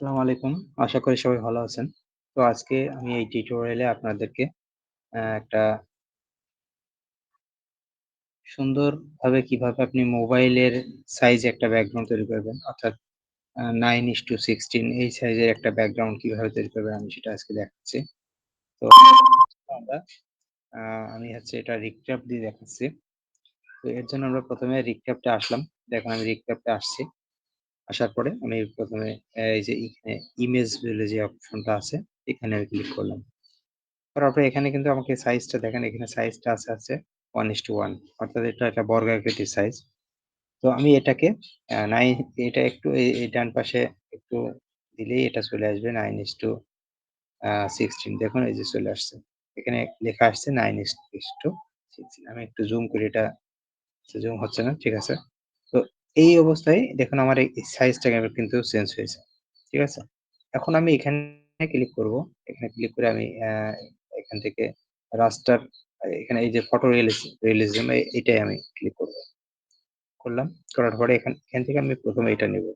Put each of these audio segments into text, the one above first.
আসসালামু আলাইকুম। আশা করি সবাই ভালো আছেন। তো আজকে আমি এই টিউটোরিয়ালে আপনাদেরকে একটা সুন্দরভাবে কীভাবে আপনি মোবাইলের সাইজে একটা ব্যাকগ্রাউন্ড তৈরি করবেন। অর্থাৎ আ 9:16 এই সাইজের একটা ব্যাকগ্রাউন্ড কীভাবে তৈরি করবেন আমি সেটা আজকে দেখাচ্ছি। তো আমরা আমি হচ্ছে এটা রিক্রাফট দিয়ে দেখাচ্ছি। তো এর জন্য আমরা ১ম এ রিক্রাফটে আসলাম। দেখুন আমি রিক্রাফটে আসছি। আসার পরে আমি প্রথমে এই যে এখানে ইমেজ বলে যে অপশনটা আছে, এখানে আমি ক্লিক করলাম। করার পরে এখানে কিন্তু আমাকে সাইজটা দেখেন, এখানে সাইজটা আছে আছে 1:1 অর্থাৎ এটা একটা বর্গাকৃতির সাইজ। তো আমি এটাকে নাইন এটা একটু এই ডান পাশে একটু দিলেই এটা চলে আসবে 9:16 সিক্সটিন দেখুন, এই যে চলে আসছে। এখানে লেখা আসছে 9:16 আমি একটু জুম করি, এটা জুম হচ্ছে না। ঠিক আছে। তো এই অবস্থায় দেখুন আমার এই সাইজটা কিন্তু চেঞ্জ হয়েছে। ঠিক আছে? এখন আমি এখানে ক্লিক করব। এখানে ক্লিক করে আমি এখান থেকে রাস্টার এখানে এই যে ফটো রিয়ালিজম এটাই আমি ক্লিক করব। করলাম। করার পরে এখান এখান থেকে আমি প্রথমে এটা নেব।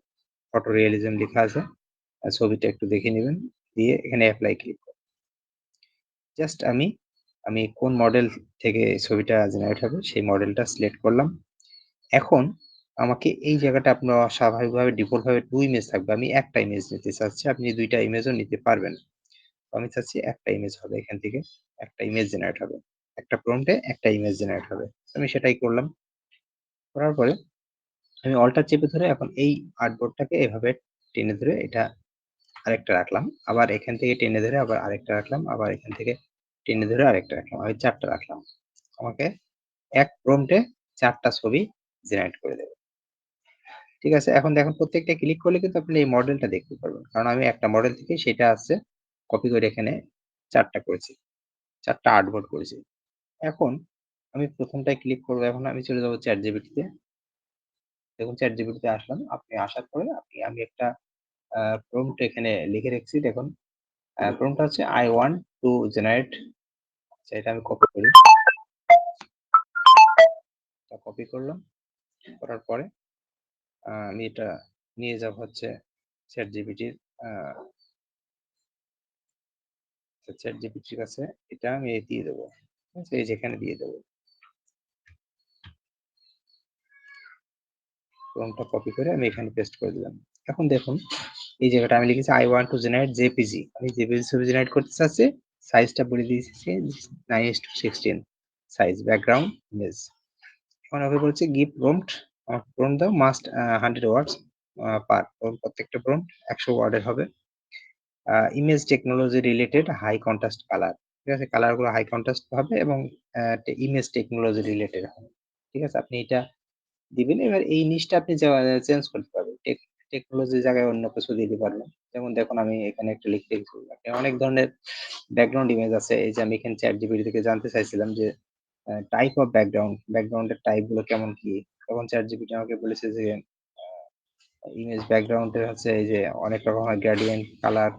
ফটো রিয়েলিজম লেখা আছে। ছবিটা একটু দেখে নেবেন দিয়ে এখানে অ্যাপ্লাই ক্লিক করব। জাস্ট আমি, আমি কোন মডেল থেকে ছবিটা জেনারেট হবে সেই মডেলটা সিলেক্ট করলাম। এখন আমাকে এই জায়গাটা আপনার স্বাভাবিকভাবে ডিফল্ট ভাবে ২ ইমেজ থাকবে। আমি একটা ইমেজ নিতে চাচ্ছি। আপনি ২ টা ইমেজও নিতে পারবেন। আমি চাচ্ছি একটা ইমেজ হবে এখান থেকে। একটা ইমেজ জেনারেট হবে। একটা প্রম্পট একটা ইমেজ জেনারেট হবে। আমি সেটাই করলাম। করার পরে আমি অল্টার চেপে ধরে এখন এই আর্টবোর্ডটাকে এভাবে টেনে ধরে এটা আরেকটা রাখলাম। আবার এখান থেকে টেনে ধরে আবার আরেকটা রাখলাম। আবার এখান থেকে টেনে ধরে আরেকটা রাখলাম। আমি ৪ টা রাখলাম। আমাকে এক প্রম্পট এ ৪ টা ছবি জেনারেট করে দেবে। ঠিক আছে? এখন দেখুন প্রত্যেকটা ক্লিক করলে কিন্তু আপনি এই মডেলটা দেখতে পারবেন। কারণ আমি একটা মডেল থেকে সেটা আছে কপি করে এখানে ৪ টা করেছি। ৪ টা আর্টবোর্ড করেছি। এখন আমি ১ম টায় ক্লিক করব, এখন আমি চলে যাব ChatGPT তে। দেখুন ChatGPT তে আসলাম। আপনি আসার পরে আপনি, আমি একটা প্রম্পট এখানে লিখে রেখেছি, দেখুন। আ প্রম্পটটা হচ্ছে আই want টু জেনারেট আচ্ছা এটা আমি কপি করি। কপি করলাম। করার পরে আমি এটা নিয়ে যাব হচ্ছে ChatGPT র, আ ChatGPT র কাছে এটা আমি দিয়ে দেবো এই যে এখানে দিয়ে দেব। প্রম্পটটা কপি করে আমি এখানে পেস্ট করে দিলাম। এখন দেখুন, এই জায়গাটা আমি লিখেছি I want to generate JPG আমি JPG ছবি জেনারেট করতে চাচ্ছি। সাইজটা বলে দিয়েছি 9:16 সাইজ ব্যাকগ্রাউন্ড ইমেজ। এখন ওকে বলছি গিভ প্রম্পট প্রম্পট দাও মাস্ট 100 ওয়ার্ডস পার প্রত্যেকটা প্রম্পট ১০০ ওয়ার্ডের হবে। Image technology related high contrast colour. ঠিক আছে? কালারগুলো হাই কন্ট্রাস্ট হবে এবং ইমেজ টেকনোলজি রিলেটেড হবে। ঠিক আছে? আপনি এটা দিবেন। এবার এই নিচটা আপনি চেঞ্জ করতে পারবেন। টেক টেকনোলজির জায়গায় অন্য কিছু দিতে পারবেন। যেমন দেখুন আমি এখানে একটা লিখে রেখেছি। আপনি অনেক ধরনের ব্যাকগ্রাউন্ড ইমেজ আছে। এই যে আমি এখানে ChatGPT থেকে জানতে চাইছিলাম যে টাইপ অফ ব্যাকগ্রাউন্ড, ব্যাকগ্রাউন্ড এর টাইপগুলো কেমন কি? তখন ChatGPT আমাকে বলেছে যে ইমেজ ব্যাকগ্রাউন্ড হচ্ছে এই যে অনেক রকম হয় gradient, colour,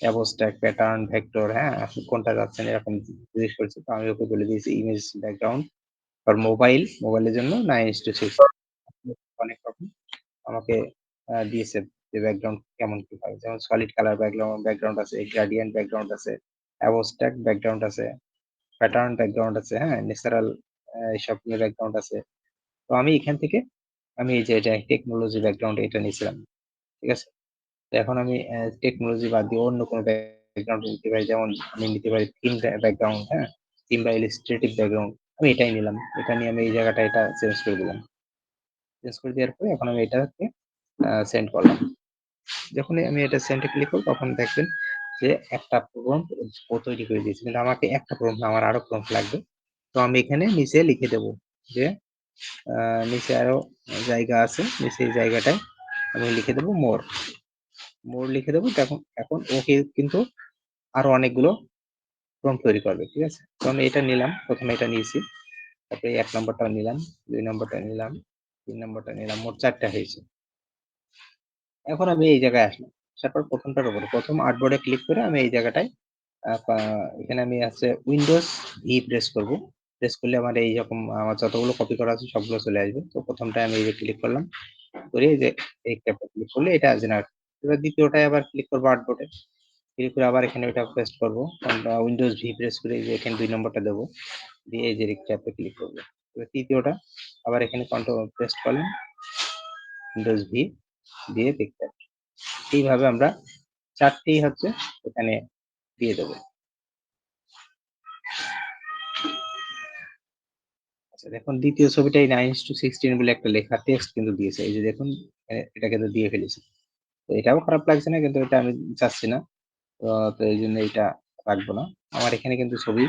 abstract, pattern, vector, হ্যাঁ? কোনটা চাচ্ছেন এরকম জিজ্ঞেস করেছে। তো আমি ওকে বলে দিয়েছি ইমেজ ব্যাকগ্রাউন্ড ফর মোবাইল, মোবাইলের জন্য 9:16 অনেক রকম আমাকে দিয়েছে যে ব্যাকগ্রাউন্ড কেমন কি হয়। যেমন সলিড কালার ব্যাকগ্রাউন্ড ব্যাকগ্রাউন্ড আছে, গ্রেডিয়েন্ট ব্যাকগ্রাউন্ড আছে, অ্যাবস্ট্রাক্ট ব্যাকগ্রাউন্ড আছে, প্যাটার্ন ব্যাকগ্রাউন্ড আছে, হ্যাঁ? ন্যাচারাল এইসব ব্যাকগ্রাউন্ড আছে। তো আমি এখান থেকে আমি এই যে এটা টেকনোলজি ব্যাকগ্রাউন্ড এটা নিয়েছিলাম। ঠিক আছে? এখন আমি টেকনোলজি বাদ দিয়ে অন্য কোনো ব্যাকগ্রাউন্ড নিতে পারি। যেমন আমি নিতে পারি থিম ব্য ব্যাকগ্রাউন্ড, হ্যাঁ? থিম বা ইলাস্ট্রেটিভ ব্যাকগ্রাউন্ড আমি এটাই নিলাম। এটা নিয়ে আমি এই জায়গাটা এটা চেঞ্জ করে দিলাম। চেঞ্জ করে দেওয়ার পরে এখন আমি এটাকে সেন্ড করলাম। যখনই আমি এটা সেন্ড ক্লিক করব তখন দেখবেন যে একটা প্রম্পট ও তৈরি করে দিয়েছে। কিন্তু আমাকে একটা প্রম্পট আমার আরও প্রম্পট লাগবে। তো আমি এখানে নিচে লিখে দেব যে নিচে আরও জায়গা আছে। নিচে এই জায়গাটায় আমি লিখে দেবো মোর। মোর লিখে দেবো তখন এখন ওকে কিন্তু আরও অনেকগুলো প্রম্পট তৈরি করবে। ঠিক আছে? তো আমি এটা নিলাম। প্রথমে এটা নিয়েছি। তারপরে এক নম্বরটা নিলাম, দুই নম্বরটা নিলাম, তিন নম্বরটা নিলাম। মোট ৪ টা হয়েছে। এখন আমি এই জায়গায় আসলাম। তারপর প্রথমটার ১ম টার উপরে ১ম আর্টবোর্ড ক্লিক করে আমি এই জায়গাটায় এখানে আমি আছে উইন্ডোজ ই প্রেস করব। প্রেস করলে আমার এইরকম আমার যতগুলো কপি করা আছে সবগুলো চলে আসবে। তো ১ম টায় আমি এই যে ক্লিক করলাম। করে এই যে, এই ট্যাবটা ক্লিক করলে এটা জেনারেট এবার দ্বিতীয়টায় আবার ক্লিক করব আর্টবোর্ডে। ক্লিক করে আবার এখানে ওইটা পেস্ট করব। উইন্ডোজ ভি প্রেস করে এই যে এখানে ২ নম্বরটা দেবো। দিয়ে এই যে রিক্যাপে ক্লিক করব। এবার তৃতীয়টা আবার এখানে কন্ট্রোল পেস্ট করলাম উইন্ডোজ ভি দিয়ে রিক্যাপ। এইভাবে আমরা ৪ টেই হচ্ছে এখানে দিয়ে দেবো। আচ্ছা দেখুন দ্বিতীয় ছবিটা এই 9:16 বলে একটা লেখা টেক্সট কিন্তু দিয়েছে। এই যে দেখুন এটা কিন্তু দিয়ে ফেলেছি। তো এটাও খারাপ লাগছে না কিন্তু এটা আমি চাচ্ছি না। তো তো এই জন্য এটা রাখব না। আমার এখানে কিন্তু ছবি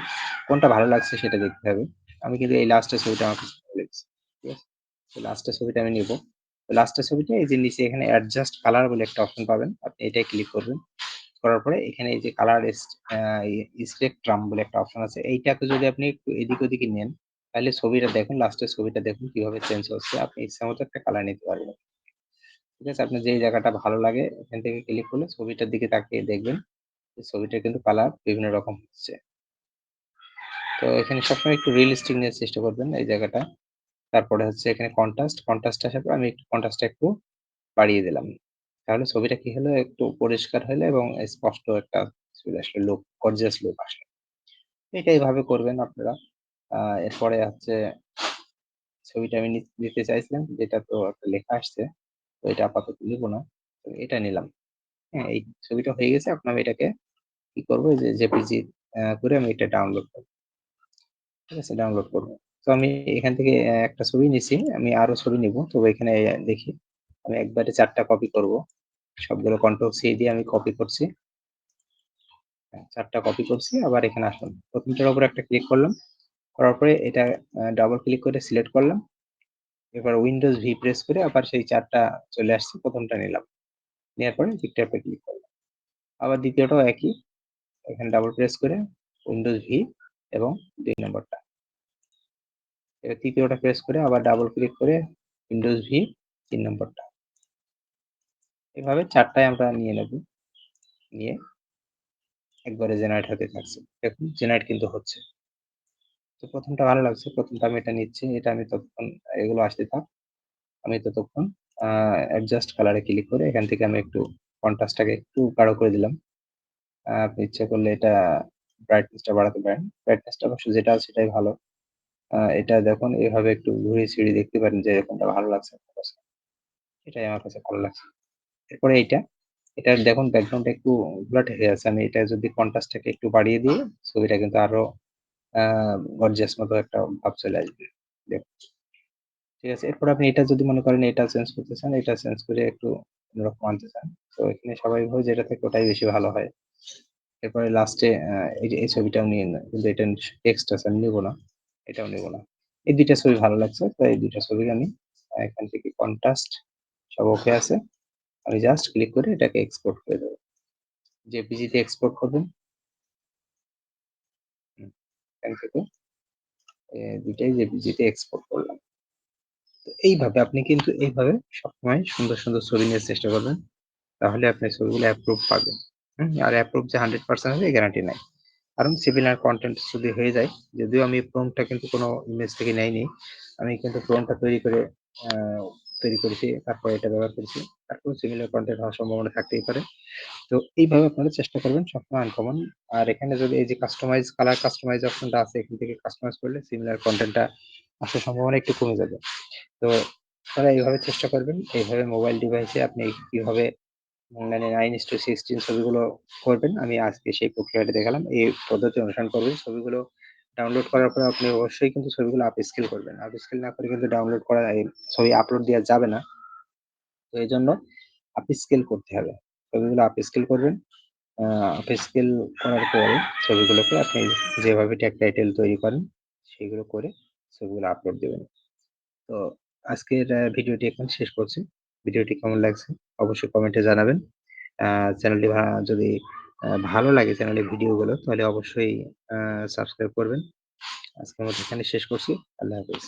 কোনটা ভালো লাগছে সেটা দেখতে হবে। আমি কিন্তু এই লাস্টের ছবিটা আমার কাছে ভালো লেগেছে। ঠিক আছে? তো লাস্টের ছবিটা আমি নিবো। লাস্টের ছবিটা এই যে নিচে এখানে অ্যাডজাস্ট কালার বলে একটা অপশন পাবেন। আপনি এটাই ক্লিক করবেন। করার পরে এখানে এই যে কালার স্পেকট্রাম বলে একটা অপশন আছে। এইটাকে যদি আপনি একটু এদিক ওদিকে নেন, তাহলে ছবিটা দেখুন লাস্টের ছবিটা দেখুন কীভাবে চেঞ্জ হচ্ছে। আপনি ইচ্ছা মতো একটা কালার নিতে পারবেন। ঠিক আছে? আপনার যেই জায়গাটা ভালো লাগে এখান থেকে ক্লিক করলে ছবিটার দিকে তাকিয়ে দেখবেন। যে ছবিটার কিন্তু কালার বিভিন্ন রকম হচ্ছে। তো এখানে সবসময় একটু রিয়ালিস্টিক নেওয়ার চেষ্টা করবেন এই জায়গাটা। তারপরে হচ্ছে এখানে কন্ট্রাস্ট, কন্ট্রাস্ট পর আমি একটু কন্ট্রাস্টটা একটু বাড়িয়ে দিলাম। তাহলে ছবিটা কি হলো একটু পরিষ্কার হলো এবং স্পষ্ট একটা চলে আসলো লুক, গর্জিয়াস লুক আসলো। এটা এভাবে করবেন আপনারা। এরপরে হচ্ছে ছবিটা আমি নিতে চাইছিলাম যেটা তো একটা লেখা আসছে। তো এটা আপাতত নিব না। তো এটা নিলাম। হ্যাঁ, এই ছবিটা হয়ে গেছে আমি এটাকে কি করব যে জেপিজি করে আমি এটা ডাউনলোড করব ঠিক আছে? ডাউনলোড করব তো আমি এখান থেকে একটা ছবি নিছি। আমি আরও ছবি নিব। তবে এখানে দেখি আমি একবারে চারটা কপি করব। সবগুলো কন্ট্রোল সি দিয়ে আমি কপি করছি। হ্যাঁ, ৪ কপি করছি। আবার এখানে আসলাম। ১ম টার উপর একটা ক্লিক করলাম। করার পরে এটা ডাবল ক্লিক করে সিলেক্ট করলাম। এবার উইন্ডোজ ভি প্রেস করে আবার সেই চারটা চলে আসছে। প্রথমটা নিলাম। নেওয়ার পরে টিকটকে ক্লিক করলাম। আবার দ্বিতীয়টাও একই। এখানে ডাবল প্রেস করে উইন্ডোজ ভি এবং দুই নম্বরটা। এবার তৃতীয়টা প্রেস করে আবার ডাবল ক্লিক করে উইন্ডোজ ভি তিন নম্বরটা। এভাবে চারটায় আমরা নিয়ে নেব। নিয়ে একবারে জেনারেট হতে থাকছে। দেখুন জেনারেট কিন্তু হচ্ছে। তো প্রথমটা ভালো লাগছে। প্রথমটা আমি এটা নিচ্ছি। এটা আমি ততক্ষণ এগুলো আসতে থাক। আমি ততক্ষণ আ অ্যাডজাস্ট কালার ক্লিক করে এখান থেকে আমি একটু কন্ট্রাস্ট টাকে একটু গাঢ় করে দিলাম। আপনি ইচ্ছা করলে এটা ব্রাইটনেস টা বাড়াতে পারেন। ব্রাইটনেস টা অবশ্য যেটা আছে সেটাই ভালো। এটা দেখুন এভাবে একটু ঘুরিয়ে-ছিড়িয়ে দেখতে পারেন যে এরকমটা ভালো লাগছে আপনার কাছে। এটাই আমার কাছে ভালো লাগছে। এরপরে এইটা, এটার দেখুন ব্যাকগ্রাউন্ডটা একটু ঘোলাটে হয়ে আছে। আমি এটা যদি কন্ট্রাস্ট টাকে একটু বাড়িয়ে দিই, ছবিটা কিন্তু আরও গর্জিয়াস মতো একটা ভাব চলে আসবে। ঠিক আছে? এরপর আপনি এটা যদি মনে করেন এটা চেঞ্জ করতে চান, এটা চেঞ্জ করে একটু অন্যরকম আনতে চান। তো এখানে স্বাভাবিকভাবে যেটা থাকে ওটাই বেশি ভালো হয়। এরপরে লাস্টে এই ছবিটাও নিয়ে নেন। কিন্তু এটা টেক্সট আছে আমি নিব না। এটাও নিব না। এই দুইটা ছবি ভালো লাগছে। তো এই দুইটা ছবি আমি এখান থেকে কন্ট্রাস্ট সব ওকে আছে। আমি জাস্ট ক্লিক করে এটাকে এক্সপোর্ট করে দেব। জেপিজি তে এক্সপোর্ট করবেন। এখান থেকে এ ২ টাই এক্সপোর্ট করলাম। তো এইভাবে আপনি কিন্তু এইভাবে সবসময় সুন্দর, সুন্দর ছবি নেওয়ার চেষ্টা করবেন। তাহলে আপনার ছবিগুলো অ্যাপ্রুভ পাবেন। আর অ্যাপ্রুভ যে 100% হবে এই গ্যারান্টি নাই। কারণ সিমিলার কনটেন্ট যদি হয়ে যায়, যদিও আমি প্রম্পট টা কিন্তু কোনো ইমেজ থেকে নেইনি। আমি কিন্তু প্রম্পট টা তৈরি করে তৈরি করেছি। তারপরে এটা ব্যবহার করেছি। তারপরেও সিমিলার কন্টেন্ট হওয়ার সম্ভাবনা থাকতেই পারে। তো এইভাবে আপনারা চেষ্টা করবেন, সবসময় আনকমন। আর এখানে যদি এই যে কাস্টমাইজ কালার কাস্টমাইজ অপশনটা আছে, এখান থেকে কাস্টমাইজ করলে সিমিলার কনটেন্ট টা আসার সম্ভাবনা একটু কমে যাবে। তো আপনারা এইভাবে চেষ্টা করবেন। এইভাবে মোবাইল ডিভাইসে আপনি কীভাবে মানে 9:16 ছবিগুলো করবেন। আমি আজকে সেই প্রক্রিয়াটা দেখালাম। এই পদ্ধতি অনুসরণ করবেন। ছবিগুলো ডাউনলোড করার পরে আপনি অবশ্যই কিন্তু ছবিগুলো আপ স্কেল করবেন। আপ স্কেল না করে কিন্তু ডাউনলোড করা ছবি আপলোড দেওয়া যাবে না। তো এই জন্য আপ স্কেল করতে হবে। ছবিগুলো আপ স্কেল করবেন। আ আপস্কেল করার পরে ছবিগুলোকে আপনি যেভাবে ট্যাগ টাইটেল তৈরি করেন, সেগুলো করে ছবিগুলো আপলোড দেবেন তো আজকের ভিডিওটি এখন শেষ করছি। ভিডিওটি কেমন লাগছে অবশ্যই কমেন্টে জানাবেন। চ্যানেলটি যদি ভালো লাগে চ্যানেলের ভিডিওগুলো তাহলে অবশ্যই সাবস্ক্রাইব করবেন। আজকের মতো এখানে শেষ করছি। আল্লাহ হাফেজ।